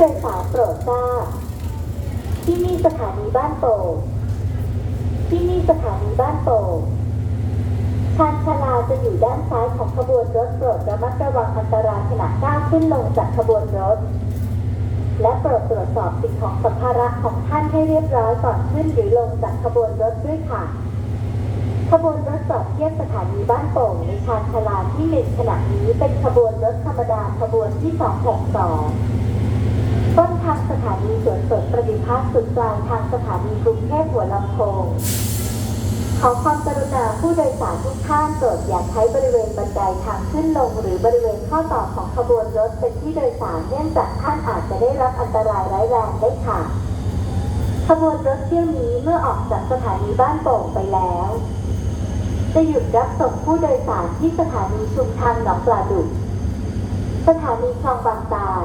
สาวโปรดทราบ ที่นี่สถานีบ้านโป่งที่นี่สถานีบ้านโป่งชานชาลาจะอยู่ด้านซ้ายของขบวนรถโปรดระมัดระวังอันตรายขณะก้าวขึ้นลงจากขบวนรถ และโปรดตรวจสอบสิ่งของสัมภาระของท่านให้เรียบร้อยก่อนขึ้นหรือลงจากขบวนรถด้วยค่ะ ขบวนรถจอดเทียบสถานีบ้านโป่งในชานชาลาที่หนึ่งขณะนี้เป็นขบวนรถธรรมดาขบวนที่สองหกสอง ต้นทางสถานีสวนสดประดิพัฒน์สุดกลางทางสถานีกรุงเทพหัวลำโพง ขอความกรุณาผู้โดยสารทุกท่านโปรดอย่าใช้บริเวณบันไดทางขึ้นลง หรือบริเวณข้อต่อของขบวนรถเป็นที่โดยสารเนื่องจากท่านอาจจะได้รับอันตรายร้ายแรงได้ค่ะขบวนรถเที่ยวนี้เมื่อออกจากสถานีบ้านโป่งไปแล้ว จะหยุดรับส่งผู้โดยสารที่สถานีชุมทางหนองปลาดุก สถานีคลองบางตาล